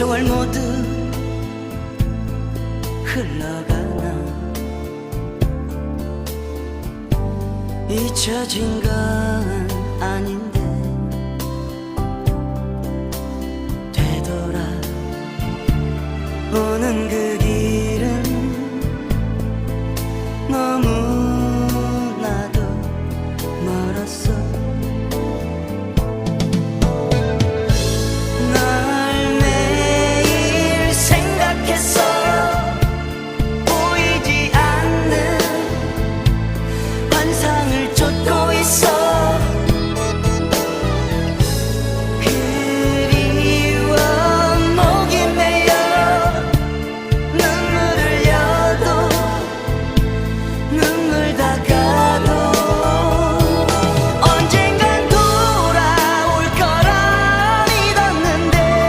세월 모두 흘러가나 잊혀진 건 아닌데 되돌아 오는 그 길은 너무나도 멀었어.